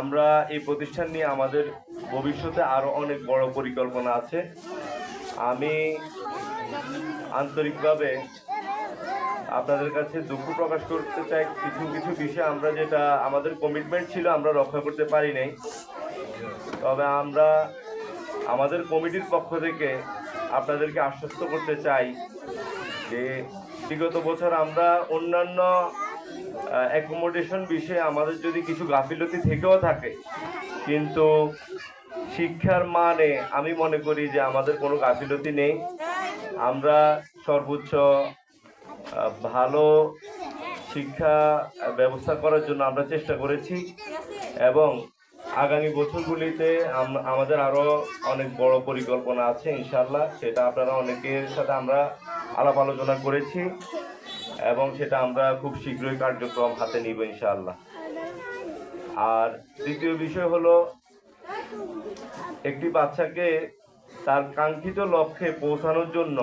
আমরা এই প্রতিষ্ঠান নিয়ে আমাদের ভবিষ্যতে আরও অনেক বড় পরিকল্পনা আছে। আমি আন্তরিকভাবে আপনাদের কাছে দুঃখ প্রকাশ করতে চাই। কিছু কিছু বিষয় আমরা যেটা, আমাদের কমিটমেন্ট ছিল আমরা রক্ষা করতে পারি নাই। তবে আমরা আমাদের কমিটির পক্ষ থেকে আপনাদেরকে আশ্বস্ত করতে চাই যে বিগত বছর আমরা অন্যান্য অ্যাকোমোডেশন বিষয়ে আমাদের যদি কিছু গাফিলতি থেকেও থাকে, কিন্তু শিক্ষার মানে আমি মনে করি যে আমাদের কোনো গাফিলতি নেই। আমরা সর্বোচ্চ ভালো শিক্ষা ব্যবস্থা করার জন্য আমরা চেষ্টা করেছি এবং আগামী বছরগুলিতে আমাদের আরও অনেক বড় পরিকল্পনা আছে ইনশাল্লাহ সেটা আপনারা অনেকের সাথে আমরা আলাপ আলোচনা করেছি। এবং সেটা আমরা খুব শীঘ্রই কার্যক্রম হাতে নিব ইনশাআল্লাহ। আর দ্বিতীয় বিষয় হলো, একটি বাচ্চাকে তার কাঙ্ক্ষিত লক্ষ্যে পৌঁছানোর জন্য,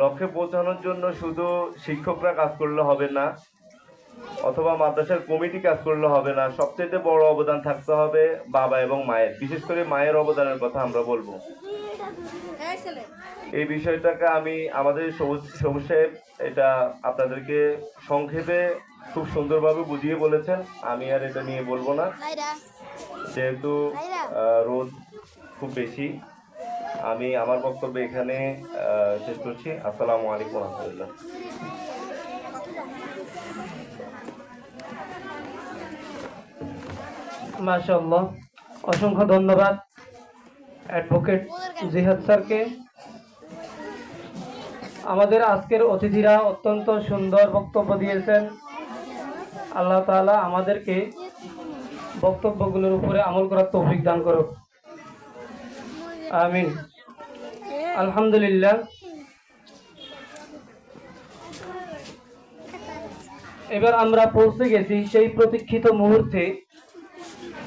লক্ষ্যে পৌঁছানোর জন্য শুধু শিক্ষকরা কাজ করলে হবে না, অথবা মাদ্রাসার কমিটি কাজ করলে হবে না সবচেয়ে বড় অবদান থাকতে হবে বাবা এবং মায়ের। বিশেষ করে মায়ের অবদানের কথা আমরা বলব। এই বিষয়টাকে আমি আমাদের সবুজ সবুজ সাহেব এটা আপনাদেরকে সংক্ষেপে খুব সুন্দরভাবে বুঝিয়ে বলেছেন। আমি আর এটা নিয়ে বলব না। যেহেতু রোদ খুব বেশি আমি আমার বক্তব্য এখানে শেষ করছি। আসসালামু আলাইকুম রহমতুল্লাহ। মাশাআল্লাহ। অসংখ্য ধন্যবাদ অ্যাডভোকেট জিহাদ স্যারকে। আমাদের আজকের অতিথিরা অত্যন্ত সুন্দর বক্তব্য দিয়েছেন। আল্লাহ তাআলা আমাদেরকে বক্তব্যগুলোর উপরে আমল করার তৌফিক দান করুক। আমিন। আলহামদুলিল্লাহ। এবার আমরা পৌঁছে গেছি সেই প্রতীক্ষিত মুহূর্তে,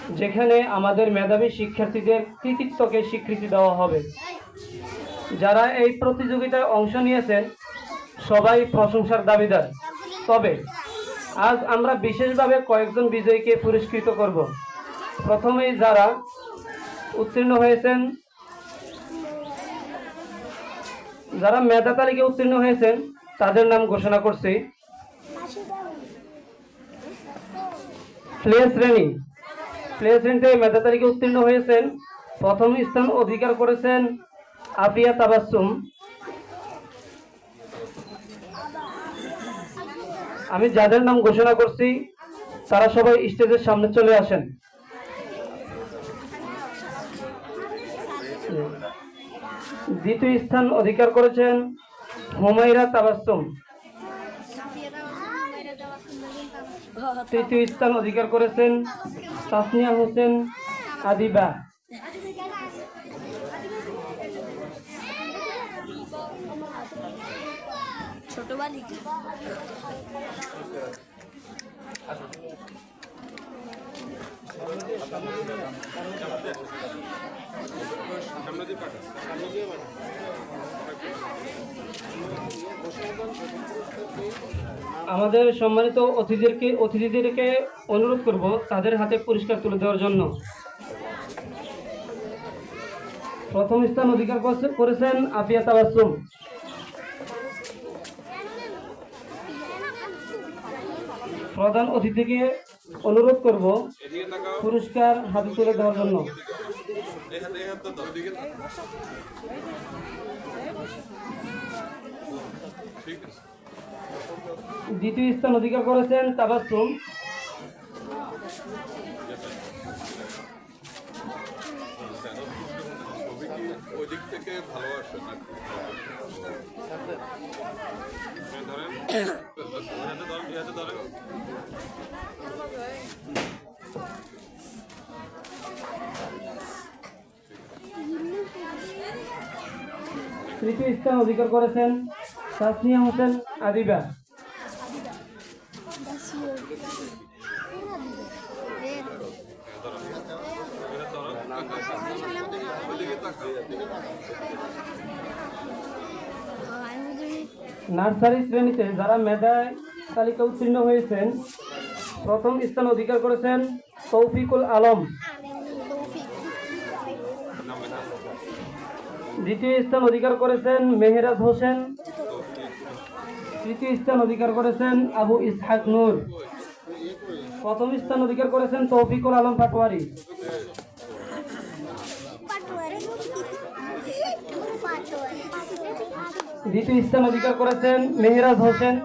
যেখানে আমাদের মেধাবী শিক্ষার্থীদের কৃতিত্বকে স্বীকৃতি দেওয়া হবে। যারা এই প্রতিযোগিতায় অংশ নিয়েছেন সবাই প্রশংসার দাবিদার। তবে, আজ আমরা বিশেষভাবে কয়েকজন বিজয়ীকে পুরস্কৃত করব। প্রথমেই যারা উত্তীর্ণ হয়েছেন, যারা মেধা তালিকায় উত্তীর্ণ হয়েছেন, তাদের নাম ঘোষণা করছি। প্লে শ্রেণি। প্লে শ্রেণীতে মেধা তালিকায় উত্তীর্ণ হয়েছেন। প্রথম স্থান অধিকার করেছেন আফিয়া তাবাসুম আমি যাদের নাম ঘোষণা করছি, তারা সবাই স্টেজের সামনে চলে আসেন। দ্বিতীয় স্থান অধিকার করেছেন হুমাইরা তাবাসুম তৃতীয় স্থান অধিকার করেছেন তাসনিয়া হোসেন আদিবা। ছোট বালিকা আমাদের সম্মানিত অতিথিদেরকে অতিথিদেরকে অনুরোধ করব তাদের হাতে পুরস্কার তুলে দেওয়ার জন্য। প্রথম স্থান অধিকার করছে- করেছেন আফিয়া তাবাসুম প্রধান অতিথিকে অনুরোধ করব পুরস্কার হাতে তুলে দেওয়ার জন্য। দ্বিতীয় স্থান অধিকার করেছেন তাবাসুম। ওদিক থেকে ভালোবাসা না। তৃতীয় স্থান অধিকার করেছেন তাসনিয়া হোসেন আদিবা। নার্সারি শ্রেণীতে যারা মেধায় তালিকা উত্তীর্ণ হয়েছেন, প্রথম স্থান অধিকার করেছেন তৌফিকুল আলম। দ্বিতীয় স্থান অধিকার করেছেন মেহেরাজ হোসেন। তৃতীয় স্থান অধিকার করেছেন আবু ইসহাক নূর। প্রথম স্থান অধিকার করেছেন তৌফিকুল আলম পাটোয়ারি। দ্বিতীয় স্থান অধিকার করেছেন মেহেরাজ হোসেন।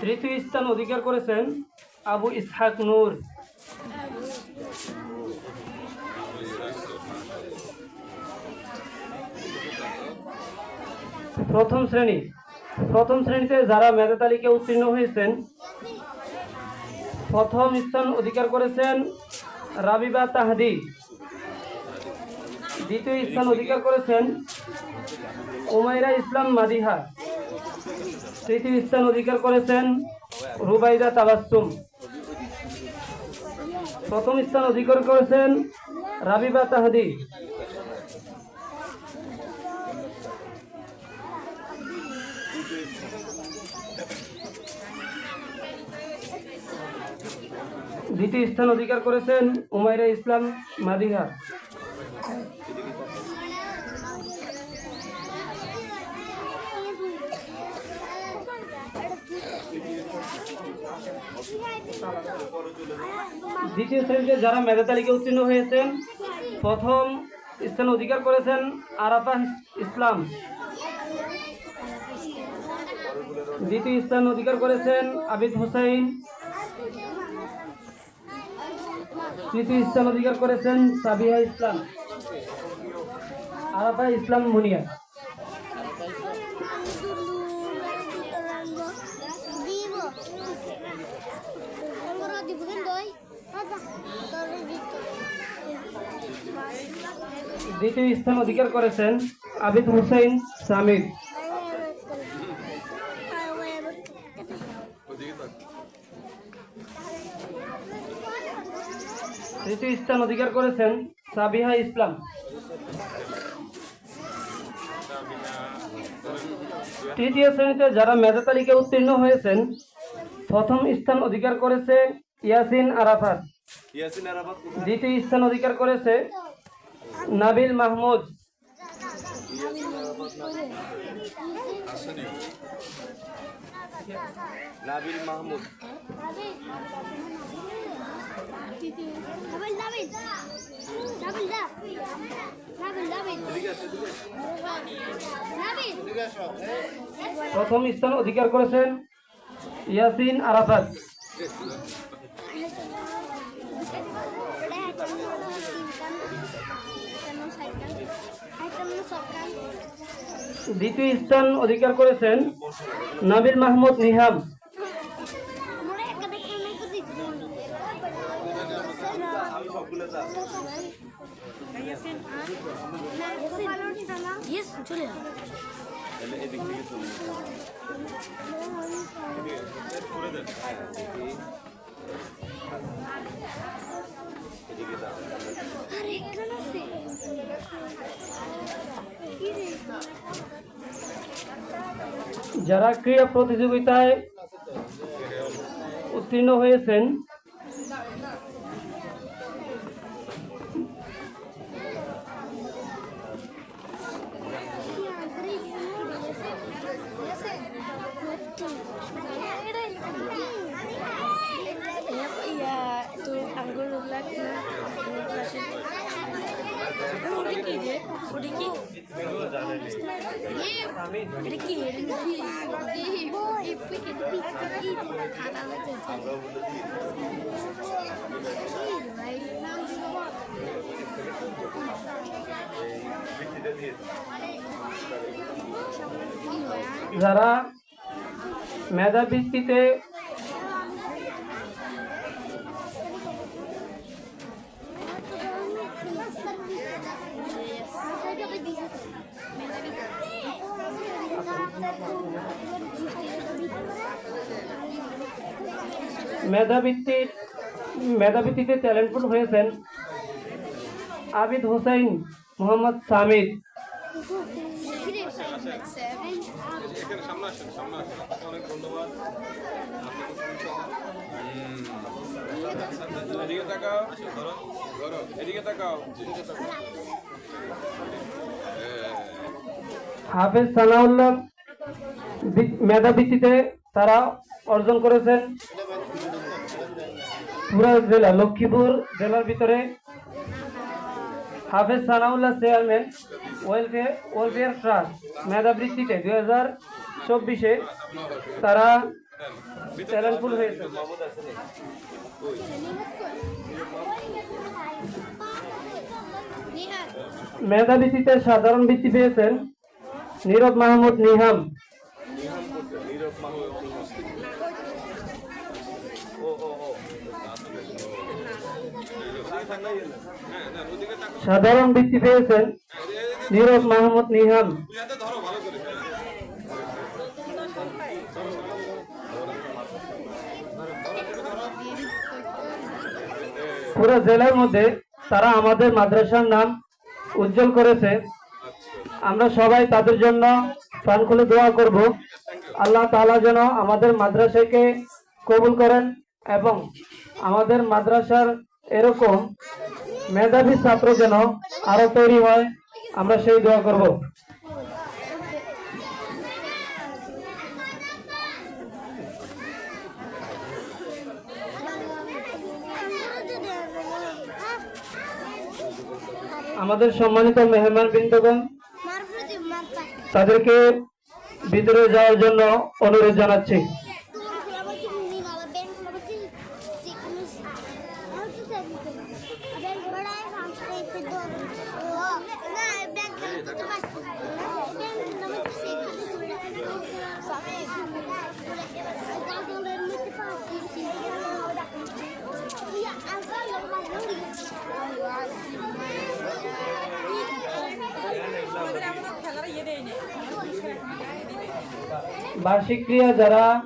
তৃতীয় স্থান অধিকার করেছেন আবু ইসহাক নূর। প্রথম শ্রেণি। প্রথম শ্রেণীতে যারা মেধা তালিকায় উত্তীর্ণ হয়েছেন, প্রথম স্থান অধিকার করেছেন রাবিবা তাহাদি। দ্বিতীয় স্থান অধিকার করেছেন উমাইরা ইসলাম মাদিহা। তৃতীয় স্থান অধিকার করেছেন রুবাইদা তাবাসুম প্রথম স্থান অধিকার করেছেন রাবিবা তাহাদি। দ্বিতীয় স্থান অধিকার করেছেন উমাইরা ইসলাম মাদিহা দ্বিতীয় শ্রেণীতে যারা মেধা তালিকায় উত্তীর্ণ হয়েছেন, প্রথম স্থান অধিকার করেছেন আরাফা ইসলাম। দ্বিতীয় স্থান অধিকার করেছেন আবিদ হোসাইন। তৃতীয় স্থান অধিকার করেছেন সাবিহা ইসলাম। আরাফা ইসলাম মুনিয়া। দ্বিতীয় স্থান অধিকার করেছেন আবিদ হোসেন সামির। তৃতীয় স্থান অধিকার করেছেন সাবিহা ইসলাম। তৃতীয় শ্রেণীতে যারা মেধা তালিকায় উত্তীর্ণ হয়েছেন প্রথম স্থান অধিকার করেছে ইয়াসিন আরাফাত। দ্বিতীয় স্থান অধিকার করেছে নাবিল মাহমুদ। নাবিল মাহমুদ. প্রথম স্থান অধিকার করেছেন ইয়াসিন আরাফাত। দ্বিতীয় স্থান অধিকার করেছেন নাবিল মাহমুদ যাও। আরে যারা ক্রীড়া প্রতিযোগিতায় উত্তীর্ণ হয়েছেন হচ্ছে বৃষ্টিটা দিয়ে দাও। যারা মেধা ভিত্তিতে মেধাবৃত্তি মেধাবৃত্তিতে ট্যালেন্টফুল হয়েছেন আবিদ হোসেন মোহাম্মদ সামিদ। এদিকে তাকাও এদিকে তাকাও হাফেজ সানাউল্লাহ মেধাবৃত্তিতে তারা অর্জন করেছেন। পুরা জেলা লক্ষ্মীপুর জেলার ভিতরে Hafez Sanaullah chairman welfare welfare trust মেধাবৃত্তিতে দুই হাজার চব্বিশে তারা ট্যালেন্টফুল হয়েছে। মেধাবৃত্তিতে সাধারণ বৃত্তি পেয়েছেন নীরব মাহমুদ নিহাম। সাধারণ বৃত্তি পেয়েছেন নীরব মাহমুদ নিহাম। পুরো জেলার মধ্যে তারা আমাদের মাদ্রাসার নাম উজ্জ্বল করেছে। আমরা সবাই তাদের জন্য প্রাণ খুলে দোয়া করব। আল্লাহ তাআলা যেন আমাদের মাদ্রাসাকে কবুল করেন এবং আমাদের মাদ্রাসার এরকম মেধাবী ছাত্র যেন আরও তৈরি হয়, আমরা সেই দোয়া করব। আমাদের সম্মানিত মেহমান বৃন্দগণ তাদেরকে ভিতরে যাওয়ার জন্য অনুরোধ জানাচ্ছি। বার্ষিক ক্রিয়া যারা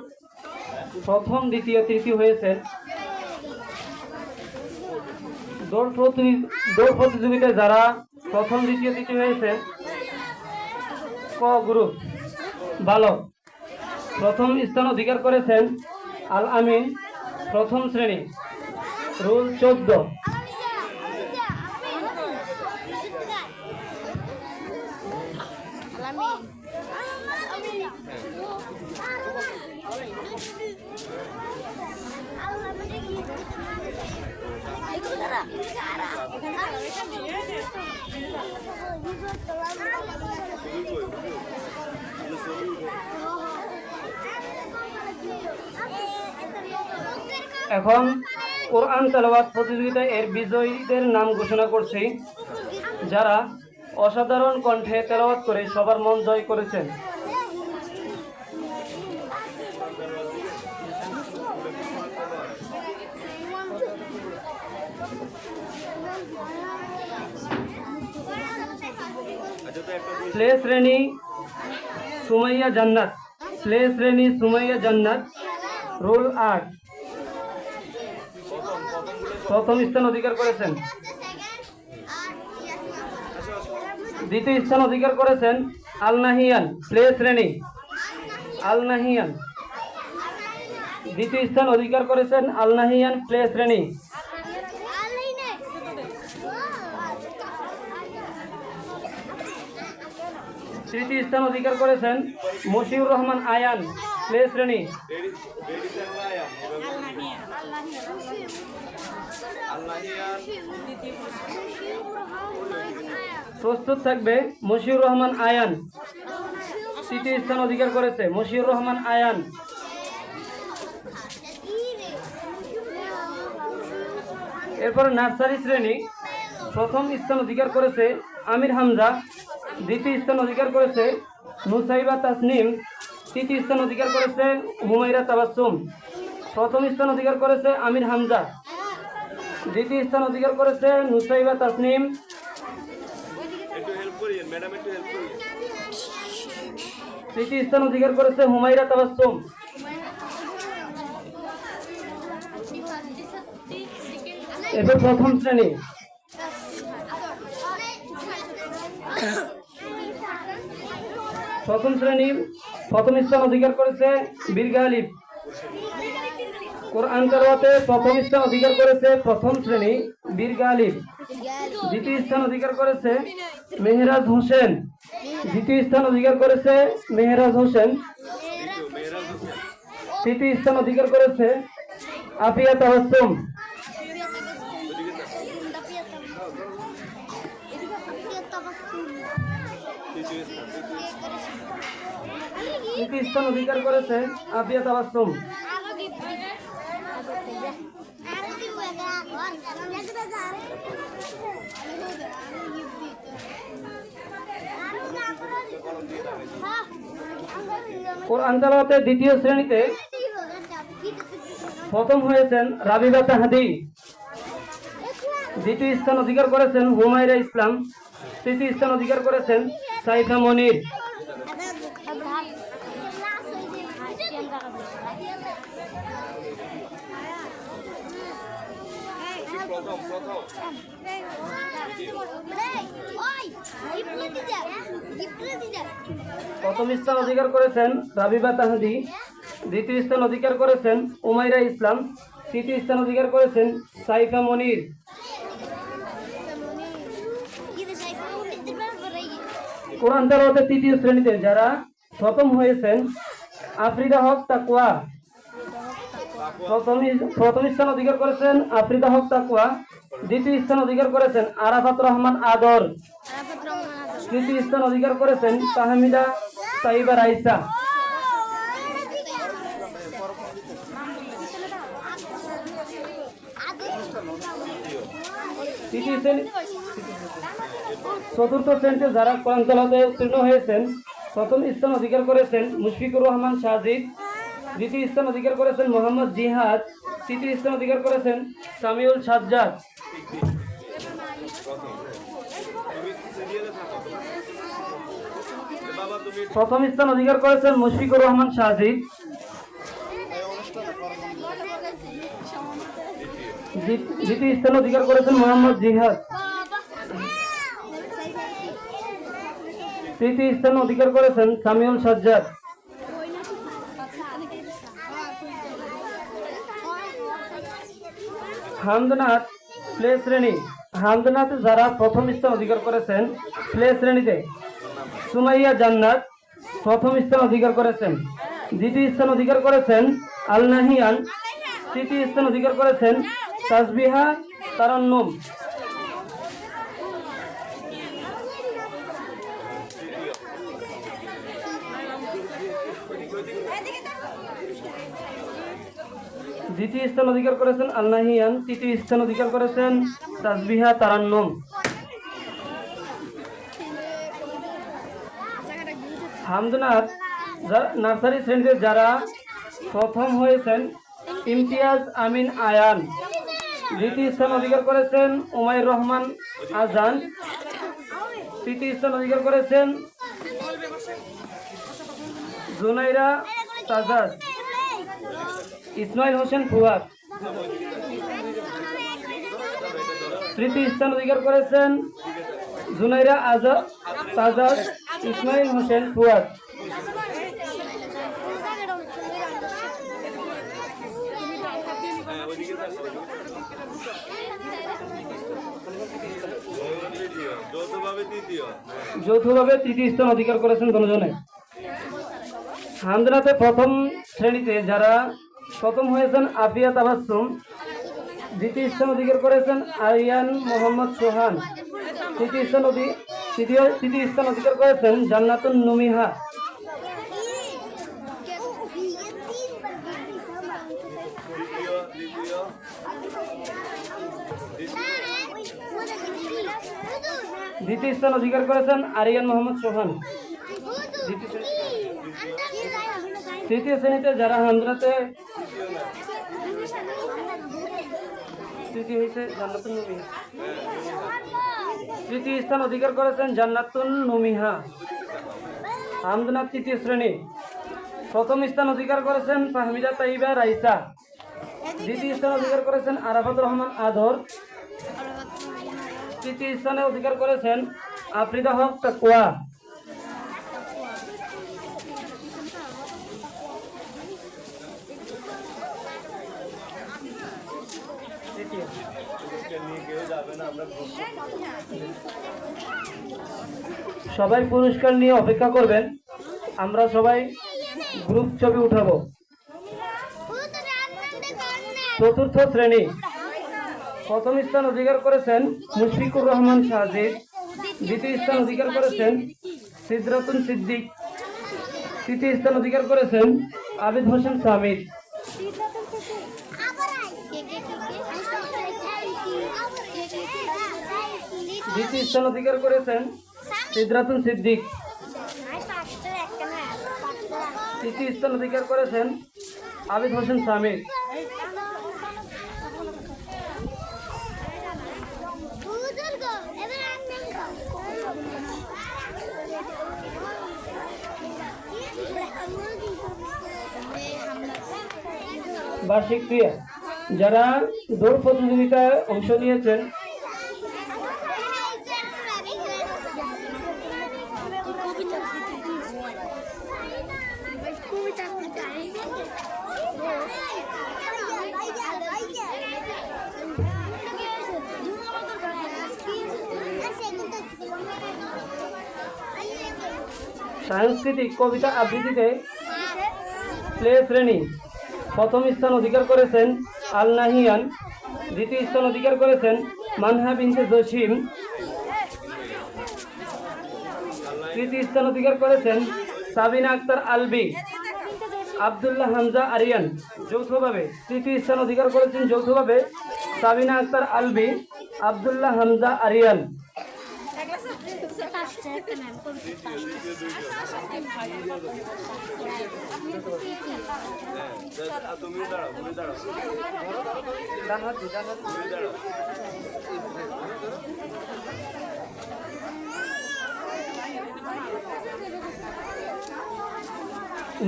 প্রথম, দ্বিতীয়, তৃতীয় হয়েছেন, দৌড় প্রতি- দৌড় প্রতিযোগিতায় যারা প্রথম, দ্বিতীয়, তৃতীয় হয়েছেন, ক গ্রুপ বালক। প্রথম স্থান অধিকার করেছেন আল আমিন, প্রথম শ্রেণি। রুল চোদ্দ। এখন কোরআন তেলাওয়াত প্রতিযোগিতায় এর বিজয়ীদের নাম ঘোষণা করছি। যারা অসাধারণ কণ্ঠে তেলাওয়াত করে সবার মন জয় করেছেন। প্লে শ্রেণি সুমাইয়া জান্নাত। প্লে শ্রেণি সুমাইয়া জান্নাত, রোল আট। প্রথম স্থান অধিকার করেছেন। দ্বিতীয় স্থান অধিকার করেছেন আল নাহিয়ান, প্লে শ্রেণি। আল নাহিয়ান। দ্বিতীয় স্থান অধিকার করেছেন আল নাহিয়ান, প্লে শ্রেণি। তৃতীয় স্থান অধিকার করেছেন মশিউর রহমান আয়ান, প্লে শ্রেণি। প্রস্তুত থাকবে মশিউর রহমান আয়ান। তৃতীয় স্থান অধিকার করেছে মশিউর রহমান আয়ান। এরপর নার্সারি শ্রেণি প্রথম স্থান অধিকার করেছে আমির হামজা, দ্বিতীয় স্থান অধিকার করেছে নুসাইবা তাসনিম, তৃতীয় স্থান অধিকার করেছে হুমাইরা তাবাসুম প্রথম স্থান অধিকার করেছে আমির হামজা। দ্বিতীয় স্থান অধিকার করেছে নুসাইবা তাসনিম। তৃতীয় স্থান অধিকার করেছে হুমাইরা তাবাসসুম। এবার প্রথম শ্রেণি। প্রথম শ্রেণি প্রথম স্থান অধিকার করেছে বীরগা আলিফ কোরআন তেলাওয়াতে প্রথম স্থান অধিকার করেছে প্রথম শ্রেণি বীরগা আলিফ। দ্বিতীয় স্থান অধিকার করেছে মেহরাজ হোসেন। দ্বিতীয় স্থান অধিকার করেছে মেহরাজ হোসেন। তৃতীয় স্থান অধিকার করেছে আফিয়া তাবাসসুম তৃতীয় স্থান অধিকার করেছে আফিয়া তাবাসসুম কোরআন তেলাওয়াতে দ্বিতীয় শ্রেণীতে প্রথম হয়েছেন রাবিবা তাহাদি দ্বিতীয় স্থান অধিকার করেছেন হুমায়রা ইসলাম তৃতীয় স্থান অধিকার করেছেন সাইফা মনির প্রথম স্থান অধিকার করেছেন রাবিবা তাহাদি, দ্বিতীয় স্থান অধিকার করেছেন উমাইরা ইসলাম, তৃতীয় স্থান অধিকার করেছেন সাইফা মনির। কোরআন তৃতীয় শ্রেণীতে যারা প্রথম হয়েছেন, আফ্রিদা হক তাকুয়া প্রথম স্থান অধিকার করেছেন আফ্রিদা হক তাকুয়া দ্বিতীয় স্থান অধিকার করেছেন আরাফাত রহমান আদর তৃতীয় স্থান অধিকার করেছেন তাহমিদা সাইবা রাইসা। চতুর্থ শ্রেণীতে যারা কোরআন তেলাওয়াতে উত্তীর্ণ হয়েছেন প্রথম স্থান অধিকার করেছেন মুশফিকুর রহমান শাহজিদ দ্বিতীয় স্থান অধিকার করেছেন মোহাম্মদ জিহাদ। তৃতীয় স্থান অধিকার করেছেন সামিউল সাজ্জাদ। প্রথম স্থান অধিকার করেছেন মুশফিকুর রহমান শাহজিদ দ্বিতীয় স্থান অধিকার করেছেন মোহাম্মদ জিহাদ। তৃতীয় স্থান অধিকার করেছেন সামিউল সাজ্জাদ। হামদনাথ প্লে শ্রেণি। হামদনাথ যারা প্রথম স্থান অধিকার করেছেন, প্লে শ্রেণীতে। সুমাইয়া জান্নাত প্রথম স্থান অধিকার করেছেন। দ্বিতীয় স্থান অধিকার করেছেন আলনাহিয়ান তৃতীয় স্থান অধিকার করেছেন তাজবিহা তারান্নম। দ্বিতীয় স্থান অধিকার করেছেন আল নাহিয়ান তৃতীয় স্থান অধিকার করেছেন তাসবিহা তারান্নম। হামদনাথ নার্সারি শ্রেণীতে যারা প্রথম হয়েছেন, ইমতিয়াজ আমিন আয়ান। দ্বিতীয় স্থান অধিকার করেছেন উমাইর রহমান আজান। তৃতীয় স্থান অধিকার করেছেন জুনাইরা তাজাদ ইসমাইল হোসেন ফুয়াদ তৃতীয় স্থান অধিকার করেছেন জুনাইরা আজাদ তাজাদ ইসমাইল হোসেন ফুয়াদ যৌথভাবে তৃতীয় স্থান অধিকার করেছেন দুজনে হামদনাতে প্রথম শ্রেণীতে যারা প্রথম হয়েছেন আফিয়া তাবাসসুম দ্বিতীয় স্থান অধিকার করেছেন আরিয়ান মোহাম্মদ সোহান তৃতীয় স্থান তৃতীয় তৃতীয় স্থান অধিকার করেছেন জান্নাতুন নুমিহা। দ্বিতীয় স্থান অধিকার করেছেন আরিয়ান মোহাম্মদ সোহান। তৃতীয় শ্রেণীতে যারা হামদনাতে তৃতীয় হয়েছে জান্নাতুন নুমিহা তৃতীয় স্থান অধিকার করেছেন জান্নাতুন নুমিহা হামদনাথ তৃতীয় শ্রেণি। প্রথম স্থান অধিকার করেছেন ফাহমিদা তাইবা রাইসা। দ্বিতীয় স্থান অধিকার করেছেন আরাফাত রহমান আদর তৃতীয় স্থানে অধিকার করেছেন আফ্রিদা হক তাকুয়া তৃতীয়। নিয়ে কেউ যাবে না আমরা সবাই পুরস্কার নিয়ে অপেক্ষা করবেন। আমরা সবাই গ্রুপ ছবি উঠাবো। চতুর্থ শ্রেণি। প্রথম স্থান অধিকার করেছেন মুশফিকুর রহমান সাজিদ দ্বিতীয় স্থান অধিকার করেছেন সিদ্রাতুন সিদ্দিক। তৃতীয় স্থান অধিকার করেছেন আবিদ হোসেন সামিদ দ্বিতীয় স্থান অধিকার করেছেন সিদ্রাতুন সিদ্দিক। তৃতীয় স্থান অধিকার করেছেন আবিদ হোসেন সামিদ বার্ষিক ক্রিয়া যারা দৌড় প্রতিযোগিতায় অংশ নিয়েছেন সাংস্কৃতিক কবিতা আবৃত্তিতে প্লে শ্রেণি প্রথম স্থান অধিকার করেছেন আল নাহিয়ান, দ্বিতীয় স্থান অধিকার করেছেন মানহা বিনতে জসিম, তৃতীয় স্থান অধিকার করেছেন সাবিনা আক্তার আলবি, আবদুল্লাহ হামজা আরিয়ান যৌথভাবে। তৃতীয় স্থান অধিকার করেছেন যৌথভাবে সাবিনা আক্তার আলবি, আবদুল্লাহ হামজা আরিয়ান।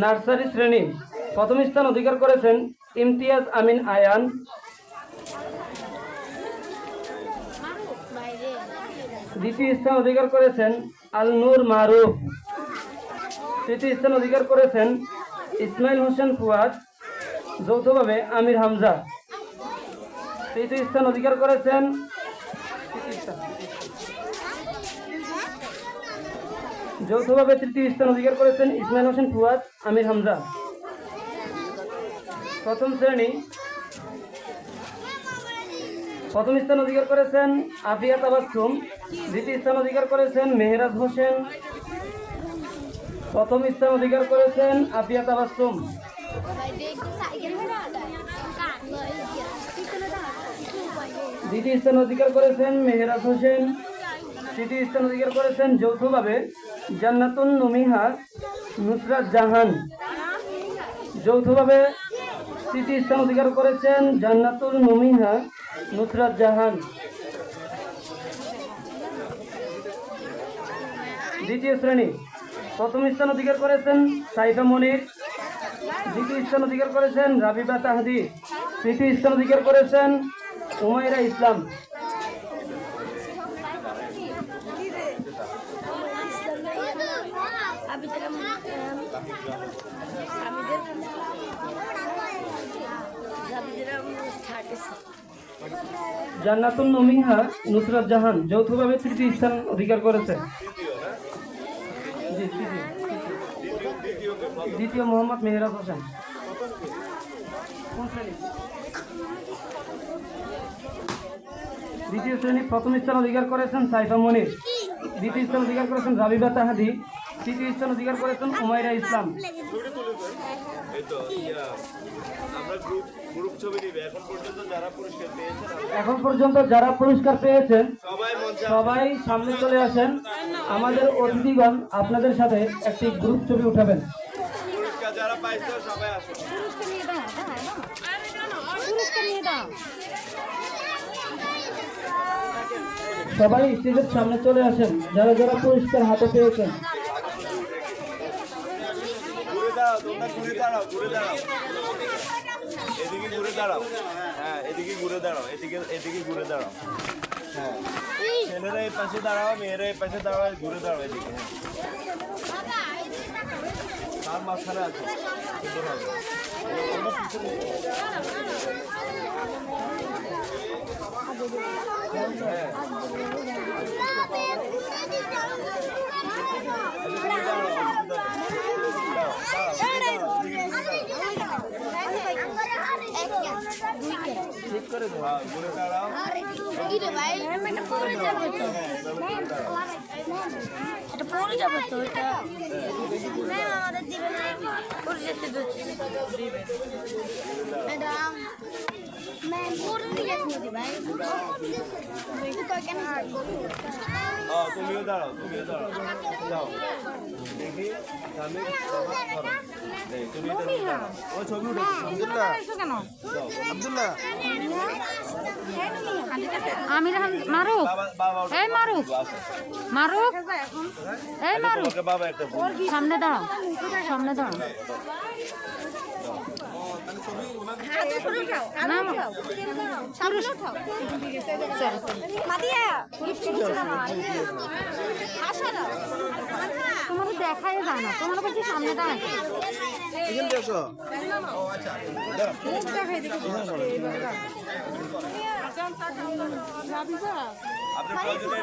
নার্সারি শ্রেণি প্রথম স্থান অধিকার করেছেন ইমতিয়াজ আমিন আয়ান। দ্বিতীয় স্থান অধিকার করেছেন আল নূর মারুফ। তৃতীয় স্থান অধিকার করেছেন ইসমাইল হোসেন ফুয়াদ, যৌথভাবে আমির হামজা। তৃতীয় স্থান অধিকার করেছেন যৌথভাবে তৃতীয় স্থান অধিকার করেছেন ইসমাইল হোসেন ফুয়াদ, আমির হামজা। প্রথম শ্রেণি। প্রথম স্থান অধিকার করেছেন আফিয়া তাবাসুম দ্বিতীয় স্থান অধিকার করেছেন মেহরাজ হোসেন। প্রথম স্থান অধিকার করেছেন আফিয়া তাবাসুম দ্বিতীয় স্থান অধিকার করেছেন মেহরাজ হোসেন। তৃতীয় স্থান অধিকার করেছেন যৌথভাবে জান্নাতুন নুমিহা নুসরাত জাহান। যৌথভাবে তৃতীয় স্থান অধিকার করেছেন জান্নাতুল নুমিহা নুসরাত জাহান। দ্বিতীয় শ্রেণি। প্রথম স্থান অধিকার করেছেন সাইফা মনির। দ্বিতীয় স্থান অধিকার করেছেন রাবিবা তাহাদি। তৃতীয় স্থান অধিকার করেছেন উমাইরা ইসলাম। জান্নাতুল নমিহা নুসরাত জাহান যৌথভাবে তৃতীয় স্থান অধিকার করেছে। দ্বিতীয় মোহাম্মদ মেহরাজ হোসেন? দ্বিতীয় শ্রেণি প্রথম স্থান অধিকার করেছেন সাইফা মনির। দ্বিতীয় স্থান অধিকার করেছেন রাবিবা তাহাদি। তৃতীয় স্থান অধিকার করেছেন উমাইরা ইসলাম। এখন পর্যন্ত যারা পুরস্কার পেয়েছেন সবাই সামনে চলে আসেন। আমাদের অতিথিগণ আপনাদের সাথে একটি গ্রুপ ছবি উঠাবেন সবাই স্টেজের সামনে চলে আসেন। যারা যারা পুরস্কার হাতে পেয়েছেন। ঘুরে দাঁড়াও ঘুরে দাঁড়াও ঘুরে দাঁড়াও। এদিকে ঘুরে দাঁড়াও। হ্যাঁ এদিকে ঘুরে দাঁড়াও এদিকে এদিকে ঘুরে দাঁড়াও। হ্যাঁ ছেলেরা এই পাশে দাঁড়াও মেয়েরা এই পাশে দাঁড়াও ঘুরে দাঁড়াও এদিকে। হ্যাঁ তার মাঝখানে আছে। সুন্দর হবে। ঠিক করে দাও ঘুরে দাঁড়াও এটা পড়ে যাবে তো এটা ম্যাম আমাদের দিবে না পড়ে যেতে দিচ্ছে ম্যাডাম হ্যাঁ তুমিও দাঁড়াও তুমিও দাঁড়াও যাও দেখি সামনে ধরো তুমি দাঁড়াও ও ছবি উঠে আব্দুল্লাহ আব্দুল্লাহ। আমির ওঠো, এই মারুফ। আসো। মারুফ। এই আচ্ছা, মারুফ। তোমাকে বাবা একটা বল সামনে দাঁড়াও সামনে দাঁড়াও। তোমার দেখাই যায় না তোমার কাছে সামনে দাঁড়ায় এখানে দেখো আপনি প্রয়োজনে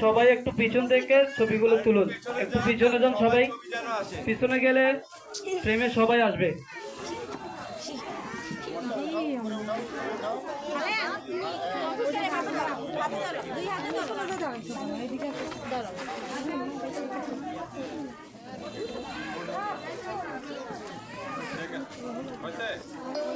সবাই একটু পিছন থেকে ছবিগুলো তুলুন। একটু পিছনে যান সবাই। পিছনে গেলে ফ্রেমে সবাই আসবে। হয়েছে?